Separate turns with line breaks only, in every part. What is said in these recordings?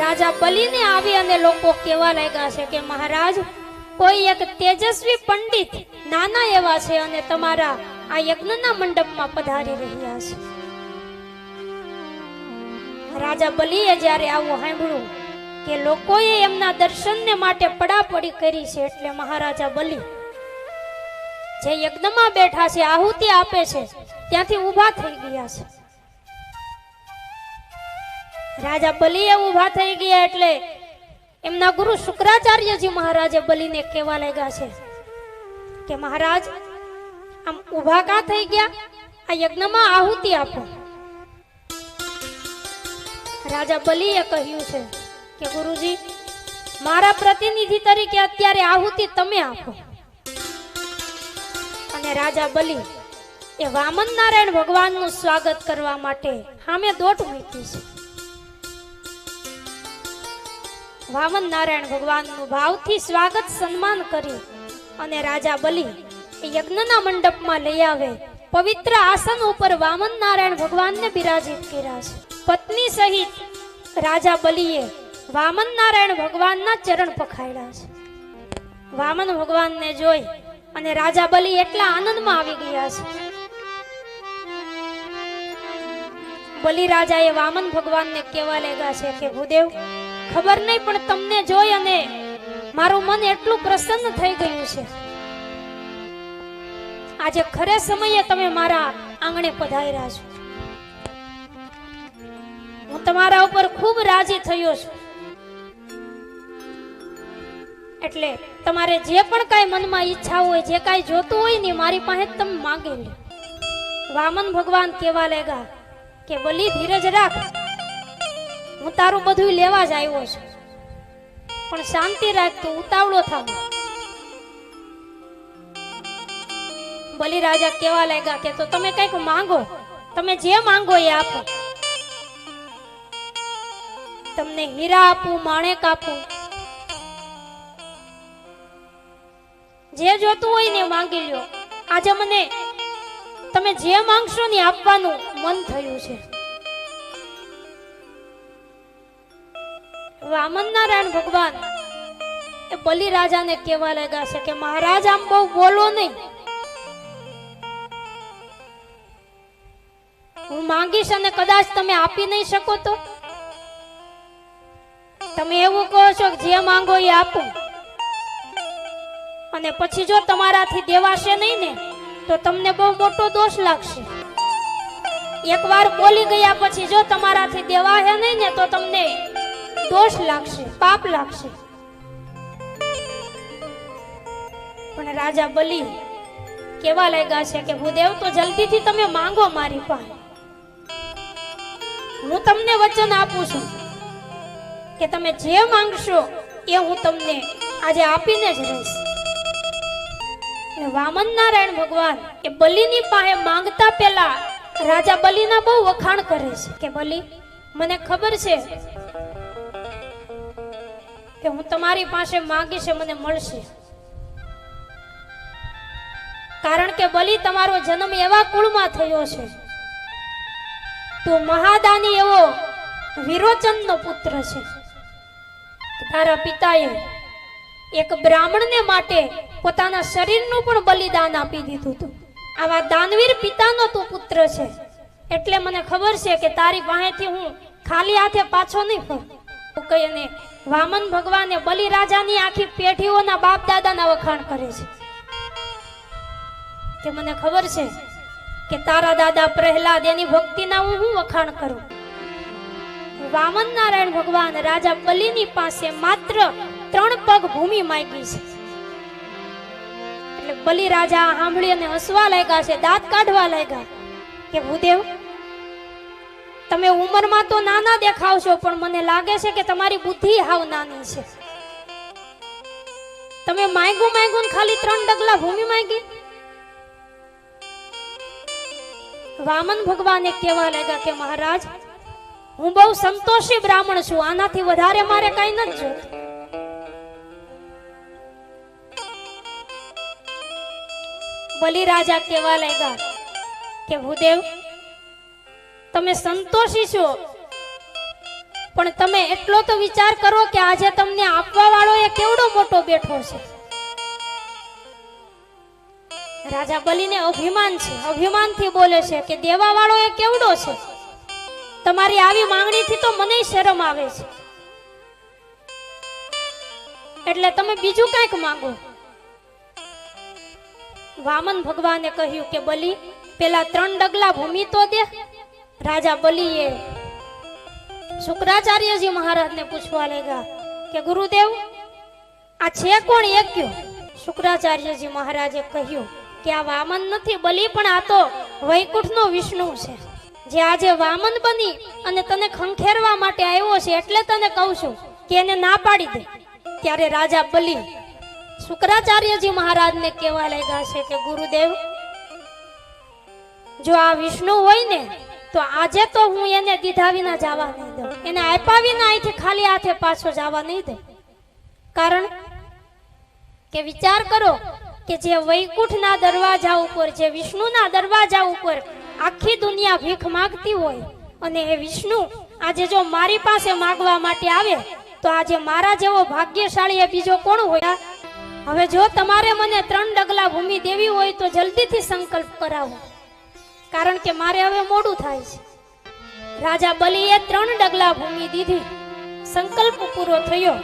રાજા બલીને આવી અને લોકો કેવા લાગ્યા છે કે મહારાજ, કોઈ એક તેજસ્વી પંડિત નાના એવા છે અને તમારા આ યજ્ઞના મંડપમાં પધારી રહ્યા છે. રાજા બલીએ જ્યારે આવું સાંભળ્યું કે લોકોએ એમના દર્શનને માટે પડાપડી કરી છે એટલે મહારાજા બલી જે યજ્ઞમાં બેઠા છે, આહુતિ આપે છે, ત્યાંથી ઊભા થઈ ગયા છે. રાજા બલિએ ઊભા થઈ ગયા એટલે એમના ગુરુ શુક્રાચાર્યજી મહારાજે બલિને કહેવા લાગ્યા છે કે મહારાજ, આમ ઊભા કા થઈ ગયા? આ યજ્ઞમાં આહુતિ આપો. રાજા બલિએ કહ્યું છે કે ગુરુજી, મારા પ્રતિનિધિ તરીકે અત્યારે આહુતિ તમે આપો. અને રાજા બલિ એ વામન નારાયણ ભગવાનનું સ્વાગત કરવા માટે સામે દોટ મૂકી છે. વામન નારાયણ ભગવાનનું ભાવથી સ્વાગત સન્માન કરી અને રાજા બલિ યજ્ઞના મંડપમાં લઈ આવે, પવિત્ર આસન ઉપર વામન નારાયણ ભગવાનને બિરાજિત કર્યા છે. પત્ની સહિત રાજા બલિએ વામન નારાયણ ભગવાનના ચરણ પખાડ્યા છે. વામન ભગવાનને જોઈ અને રાજા બલિ એટલા આનંદમાં આવી ગયા છે. બલિરાજાએ વામન ભગવાનને કહેવા લાગ્યા છે કે ભૂદેવ ખબર નહીં, પણ તમને જોઈ અને મારું મન એટલું પ્રસન્ન થઈ ગયું છે. આજે ખરે સમયે તમે મારા આંગણે પધાર્યા છો. હું તમારા ઉપર ખૂબ રાજી થયો છું. એટલે તમારે જે પણ કાંઈ મનમાં ઈચ્છા હોય, જે કાંઈ જોતું હોય ને મારી પાસે તમે માંગી લે. વામન ભગવાન કેવા લેગા કે બલી ધીરજ રાખ. હું તારું બધું લેવા જ આવ્યો છું. પણ શાંતિ રાખ તું, ઉતાવળો થાવ. બલી રાજા કેવા લાગ્યા કે, તો તમે કંઈક માંગો, તમે જે માંગો એ આપો. તમને હીરા આપું, માણેક આપું. જે જોતું હોય ને માંગી લ્યો. આજે મને તમે જે માંગશો ને આપવાનું મન થયું છે. વામન નારાયણ ભગવાન. એ બલિ રાજાને કહેવા લાગ્યા છે કે મહારાજ, આમ બહુ બોલો નહીં. હું માંગીશ અને કદાચ તમે આપી નહીં શકો તો. તમે એવું કહો છો કે જે માંગો એ આપું. અને પછી જો તમારાથી દેવાશે નહીં ને, તો તમને બહુ મોટો દોષ લાગશે. એકવાર બોલી ગયા પછી જો તમારાથી દેવાશે નહીં ને, તો તમને દોષ લાગશે, પાપ લાગશે. પણ રાજા બલિ કેવા લાગ્યા છે કે ભૂદેવ તો જલ્દીથી તમે માંગો મારી પાસે હું તમને વચન આપું છું કે તમે જે માંગશો એ હું તમને આજે આપીને જ રહીશ. વામન નારાયણ ભગવાન એ બલિની પાસે માંગતા પહેલા રાજા બલિના બહુ વખાણ કરે છે કે બલિ, મને ખબર છે કે હું તમારી પાસે માંગીશ મને મળશે. કારણ કે બલિ તમારો જન્મ એવા કુળમાં થયો છે. તું મહાદાની એવો વિરોચનનો પુત્ર છે. તારા પિતાએ એક બ્રાહ્મણને માટે પોતાના શરીરનું પણ બલિદાન આપી દીધું હતું. આવા દાનવીર પિતાનો તું પુત્ર છે. એટલે મને ખબર છે કે તારી પાસેથી હું ખાલી હાથે પાછો નહીં ફરું. કહી અને વામન ભગવાને બલિ રાજાની આખી પેઢીઓના બાપ દાદાના વખાણ કરે છે. કે મને ખબર છે કે તારા દાદા પ્રહલાદ એની ભક્તિના હું હું વખાણ કરું? વામન નારાયણ ભગવાન રાજા બલિની પાસે માત્ર ત્રણ પગ ભૂમિ માંગી છે. એટલે બલિ રાજા સાંભળી અને હસવા લાગ્યા છે, દાંત કાઢવા લાગ્યા કે ભૂદેવ તમે ઉંમરમાં તો નાના દેખાવશો, પણ મને લાગે છે કે તમારી બુદ્ધિ હાવ નાની છે. તમે માંગુ માંગુ ખાલી ત્રણ ડગલા ભૂમિ માંગી. વામન ભગવાને કહેવા લાગ્યા કે મહારાજ, હું બહુ સંતોષી બ્રાહ્મણ છું, આનાથી વધારે મારે કઈ નથી જોતું બલિરાજા કહેવા લાગ્યા કે ભૂદેવ તમે સંતોષી છો. પણ તમે એટલો તો વિચાર કરો કે આજે તમને આપવા વાળો એ કેવડો મોટો બેઠો છે. રાજા બલીને અભિમાન છે. અભિમાનથી બોલે છે કે દેવા વાળો એ કેવડો છે? તમારી આવી માંગણીથી તો મને શરમ આવે છે. એટલે તમે બીજું કાંઈક માંગો. વામન ભગવાને કહ્યું કે બલી, પેલા ત્રણ ડગલા ભૂમિ તો દે રાજા બલીએ, શુક્રાચાર્યજી મહારાજને પૂછવા લાગ્યા કે, ગુરુદેવ, આ છે કોણ કયો? શુક્રાચાર્યજી મહારાજે કહ્યું કે, આ વામન નથી, બલી પણ આ તો વૈકુંઠનો વિષ્ણુ છે. જે આજે વામન બની અને તને ખંખેરવા માટે આવ્યો છે એટલે તને કહું છું કે એને ના પાડી દે. ત્યારે રાજા બલી, શુક્રાચાર્યજી મહારાજને કહેવા લાગ્યા છે કે, ગુરુદેવ, જો આ વિષ્ણુ હોય ને તો આજે તો હું એને દીધા વિના જવા નહીં દઉં. એને આપ્યા વિના અહીંથી ખાલી હાથે પાછો જવા નહીં દઉં. કારણ કે વિચાર કરો કે જે વૈકુંઠના દરવાજા ઉપર, જે વિષ્ણુના દરવાજા ઉપર આખી દુનિયા ભીખ માંગતી હોય અને એ વિષ્ણુ, આજે જો મારી પાસે માંગવા માટે આવે, તો આજે મારા જેવો ભાગ્યશાળી એ બીજો કોણ હોય? હવે જો તમારે મને ત્રણ ડગલા ભૂમિ દેવી હોય તો જલ્દીથી સંકલ્પ કરાવો. કારણ કે મારે હવે મોડું થાય છે. રાજા બલીએ ત્રણ ડગલા ભૂમિ દીધી. સંકલ્પ પૂરો થયો.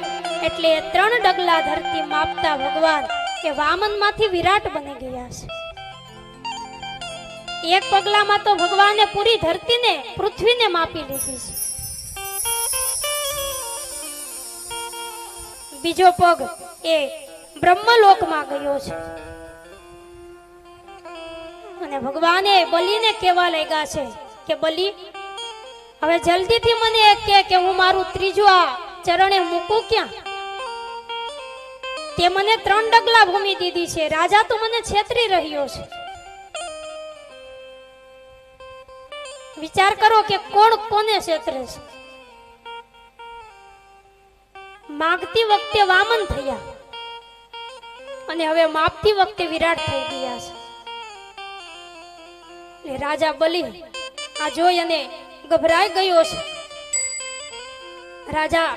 એટલે એ ત્રણ ડગલા ધરતી માપતા ભગવાન એ વામનમાંથી વિરાટ બની ગયા છે. એક પગલામાં તો ભગવાને પૂરી ધરતીને, પૃથ્વીને માપી લીધી છે. બીજો પગ એ બ્રહ્મલોકમાં ગયો છે. અને ભગવાને બલીને કહેવા લાગ્યા છે કે બલી, હવે જલ્દીથી મને એક કે કે હું મારું ત્રીજું આ ચરણે મૂકું ક્યાં? તે મને ત્રણ ડગલા ભૂમિ દીધી છે. રાજા તો મને છેતરી રહ્યો છે. વિચાર કરો કે કોણ કોને છેતરે છે. માગતી વખતે વામન થયા અને હવે માપતી વખતે વિરાટ થઈ ગયા છે. એટલે રાજા બલિ આ જોઈ અને ગભરાઈ ગયો છે. રાજા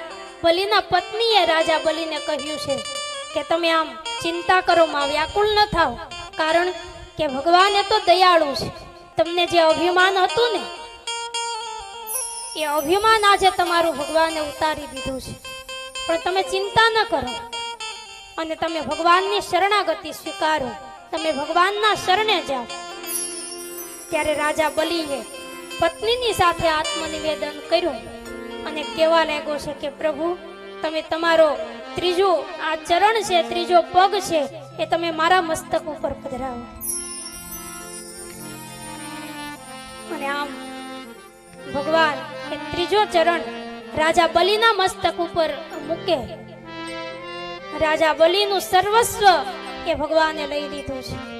બલિના પત્નીએ રાજા બલિને કહ્યું છે કે તમે આમ ચિંતા કરો, માં વ્યાકુળ ન થાવ, કારણ કે ભગવાન એ તો દયાળુ છે. તમને જે અભિમાન હતું ને, એ અભિમાન આજે તમારું ભગવાને ઉતારી દીધું છે. પણ તમે ચિંતા ન કરો અને તમે ભગવાનની શરણાગતિ સ્વીકારો. તમે ભગવાનના શરણે જાઓ. ત્યારે રાજા બલિએ પત્નીની સાથે આત્મનિવેદન કર્યું અને કહેવા લાગ્યો છે કે, પ્રભુ, તમે તમારો ત્રીજો, આ ચરણ છે, ત્રીજો પગ છે, એ તમે મારા મસ્તક ઉપર પધરાવો. અને આમ ભગવાન એ ત્રીજો ચરણ રાજા બલિના મસ્તક ઉપર મૂકે. રાજા બલિનું સર્વસ્વ એ ભગવાને લઈ લીધું છે.